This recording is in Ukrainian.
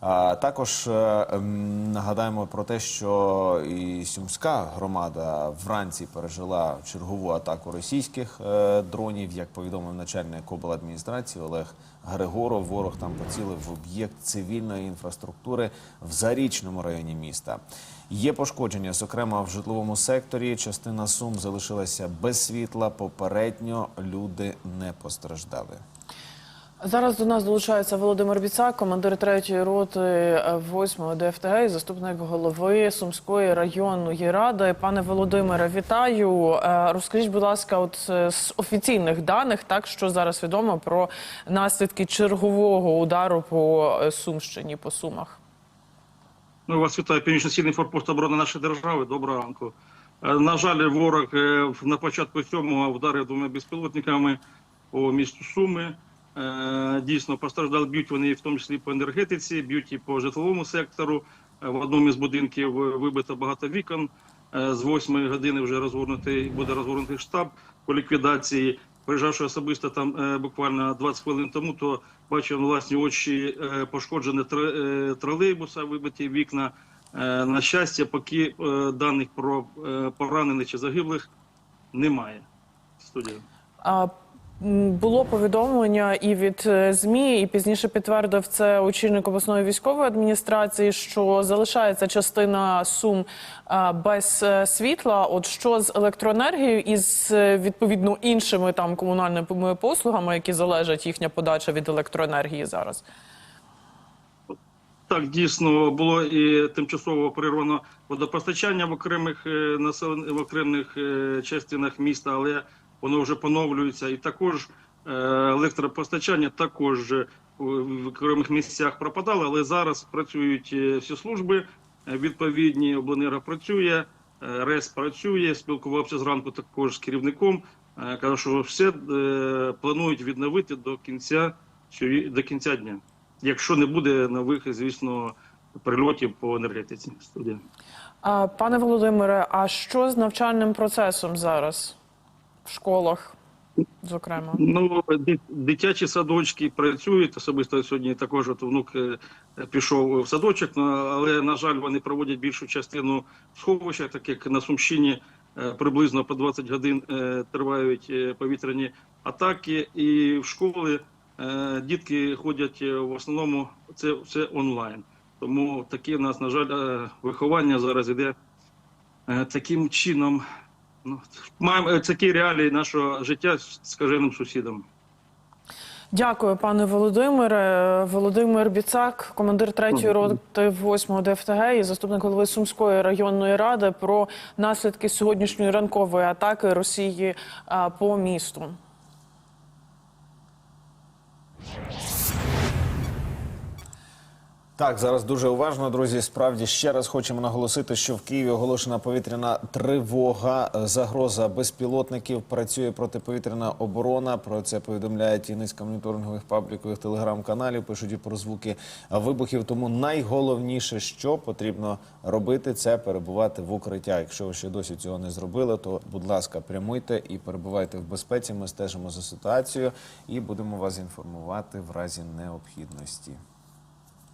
Також е, ем, нагадаємо про те, що і Сумська громада вранці пережила чергову атаку російських е, дронів. Як повідомив начальник обладміністрації Олег Григоров, ворог там поцілив в об'єкт цивільної інфраструктури в зарічному районі міста. Є пошкодження, зокрема в житловому секторі. Частина сум залишилася без світла. Попередньо люди не постраждали. Зараз до нас долучається Володимир Біцак, командир третьої роти 8-го ДФТГ і заступник голови Сумської районної ради. Пане Володимире, вітаю. Е, Розкажіть, будь ласка, от е, з офіційних даних, так що зараз відомо про наслідки чергового удару по е, Сумщині, по Сумах. Ну, вас вітає північно-східний форпост оборони нашої держави. Доброго ранку. Е, На жаль, ворог е, на початку сьомого вдарив двома безпілотниками по місту Суми. Е, Дійсно, постраждали б'ють вони в тому числі по енергетиці, б'ють і по житловому сектору. Е, В одному із будинків е, вибито багато вікон. З 8 години вже розгорнутий буде розгорнутий штаб по ліквідації. Приїжджавши особисто там буквально 20 хвилин тому, то бачив на власні очі е, тролейбуса, вибиті вікна. На щастя, поки даних про поранених чи загиблих немає. Студія. Було повідомлення і від е, змі, і пізніше підтвердив це очільник обласної військової адміністрації, що залишається частина сум без е, світла. От що з електроенергією і з е, відповідно іншими там комунальними послугами, які залежать їхня подача від електроенергії зараз. Так, дійсно було і тимчасово перервано водопостачання в окремих е, населен... в окремих е, частинах міста, але воно вже поновлюється. І також е, електропостачання також в окремих місцях пропадало, але зараз працюють е, всі служби. е, Відповідні обленерго працює, РЕС працює. Спілкувався зранку також з керівником. Каже, що все планують відновити до кінця до кінця дня якщо не буде нових, звісно, прильотів по енергетиці. Студія. Пане Володимире, а що з навчальним процесом зараз в школах, зокрема? Ну, дитячі садочки працюють. Особисто сьогодні також от внук е, пішов в садочок, але на жаль, вони проводять більшу частину сховища, так як на Сумщині е, приблизно по 20 годин е, тривають повітряні атаки, і в школи дітки ходять в основному це все онлайн. Тому таке в нас, на жаль, виховання зараз іде таким чином. Ну, маємо е, такі реалії нашого життя з скаженим сусідом. Дякую, пане Володимире. Володимир Біцак, командир третьої роти 8 ДФТГ і заступник голови Сумської районної ради про наслідки сьогоднішньої ранкової атаки Росії по місту. Так, зараз дуже уважно, друзі. Справді ще раз хочемо наголосити, що в Києві оголошена повітряна тривога, загроза безпілотників. Працює протиповітряна оборона. Про це повідомляють і низка моніторингових паблікових телеграм-каналів. Пишуть і про звуки вибухів. Тому найголовніше, що потрібно робити, це перебувати в укриття. Якщо ви ще досі цього не зробили, то будь ласка, прямуйте і перебувайте в безпеці. Ми стежимо за ситуацією і будемо вас інформувати в разі необхідності.